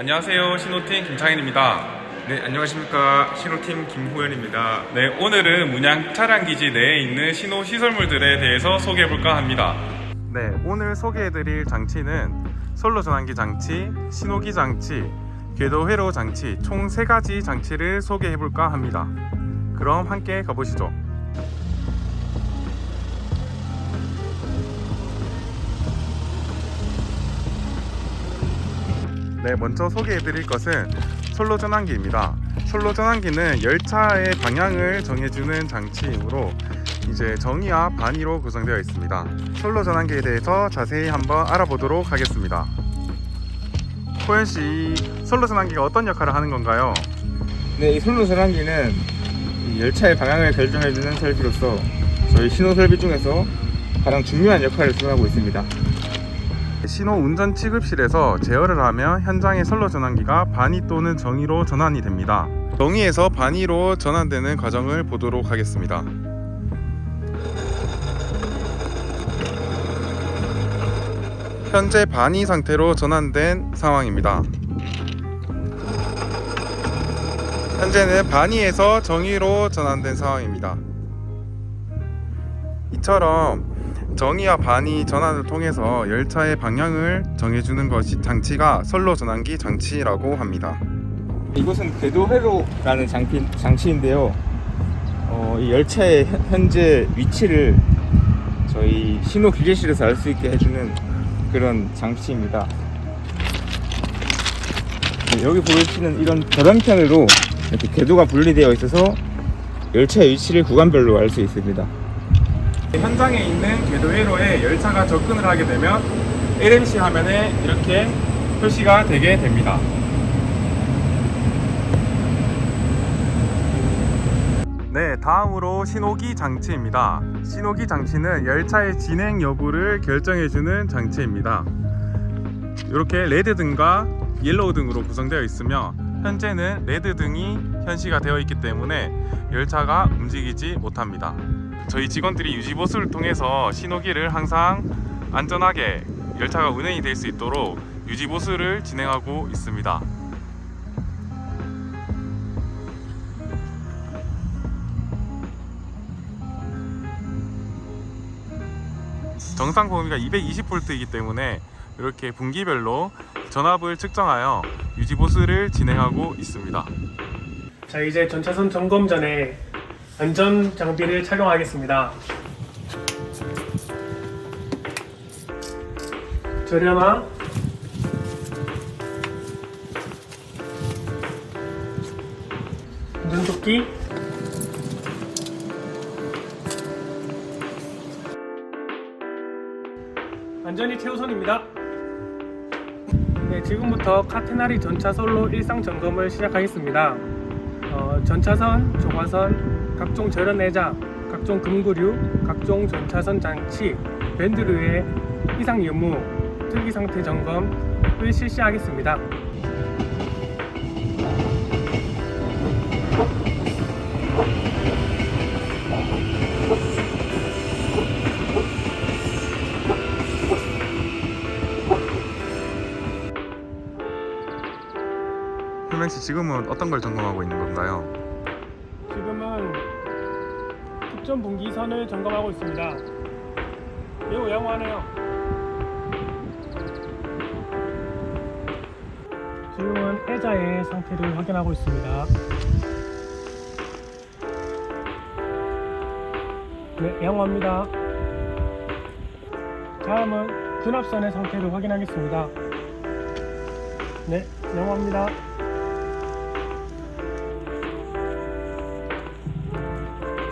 안녕하세요. 신호팀 김창현입니다. 네, 안녕하십니까. 신호팀 김호연입니다. 네, 오늘은 문양 차량 기지 내에 있는 신호 시설물들에 대해서 소개해 볼까 합니다. 네, 오늘 소개해 드릴 장치는 솔로 전환기 장치, 신호기 장치, 궤도 회로 장치 총 3가지 장치를 소개해 볼까 합니다. 그럼 함께 가보시죠. 네, 먼저 소개해드릴 것은 솔로 전환기입니다. 솔로 전환기는 열차의 방향을 정해주는 장치이므로 이제 정의와 반의로 구성되어 있습니다. 솔로 전환기에 대해서 자세히 한번 알아보도록 하겠습니다. 호연 씨, 솔로 전환기가 어떤 역할을 하는 건가요? 네, 이 솔로 전환기는 이 열차의 방향을 결정해주는 설비로서 저희 신호 설비 중에서 가장 중요한 역할을 수행하고 있습니다. 신호 운전 취급실에서 제어를 하면 현장의 선로 전환기가 반위 또는 정의로 전환이 됩니다. 정의에서 반위로 전환되는 과정을 보도록 하겠습니다. 현재 반위 상태로 전환된 상황입니다. 현재는 반위에서 정의로 전환된 상황입니다. 이처럼 정의와 반의 전환을 통해서 열차의 방향을 정해주는 것이 장치가 선로 전환기 장치라고 합니다. 이곳은 궤도 회로라는 장치, 장치인데요. 어, 이 열차의 현- 현재 위치를 저희 신호 기계실에서 알 수 있게 해주는 그런 장치입니다. 네, 여기 보이시는 이런 벼랑편으로 이렇게 궤도가 분리되어 있어서 열차의 위치를 구간별로 알 수 있습니다. 현장에 있는 궤도 회로에 열차가 접근을 하게 되면 LMC 화면에 이렇게 표시가 되게 됩니다. 네, 다음으로 신호기 장치입니다. 신호기 장치는 열차의 진행 여부를 결정해주는 장치입니다. 이렇게 레드 등과 옐로우 등으로 구성되어 있으며 현재는 레드 등이 현시가 되어 있기 때문에 열차가 움직이지 못합니다. 저희 직원들이 유지보수를 통해서 신호기를 항상 안전하게 열차가 운행이 될 수 있도록 유지보수를 진행하고 있습니다. 정상 범위가 220V이기 때문에 이렇게 분기별로 전압을 측정하여 유지보수를 진행하고 있습니다. 자 이제 전차선 점검 전에 안전 장비를 착용하겠습니다. 저렴한 눈도끼 안전이 최우선입니다. 네, 지금부터 카테나리 전차 솔로 일상 점검을 시작하겠습니다. 어, 전차선, 조과선, 각종 절연 내장, 각종 금구류, 각종 전차선 장치, 밴드류의 이상 유무, 특이 상태 점검을 실시하겠습니다. 씨 지금은 어떤 걸 점검하고 있는 건가요? 지금은 특전 분기선을 점검하고 있습니다. 매우 양호하네요. 지금은 애자의 상태를 확인하고 있습니다. 네, 양호합니다. 다음은 분합선의 상태를 확인하겠습니다. 네, 양호합니다.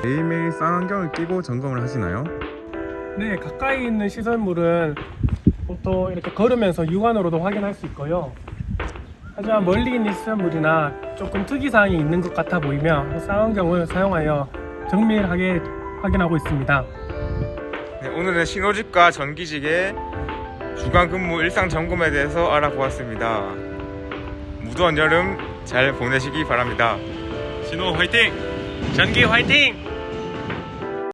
매일매일 쌍안경을 끼고 점검을 하시나요? 네, 가까이 있는 시설물은 보통 이렇게 걸으면서 육안으로도 확인할 수 있고요. 하지만 멀리 있는 시설물이나 조금 특이사항이 있는 것 같아 보이면 쌍안경을 사용하여 정밀하게 확인하고 있습니다. 네, 오늘은 신호직과 전기직의 주간 근무 일상 점검에 대해서 알아보았습니다. 무더운 여름 잘 보내시기 바랍니다. 신호 화이팅! 전기 화이팅!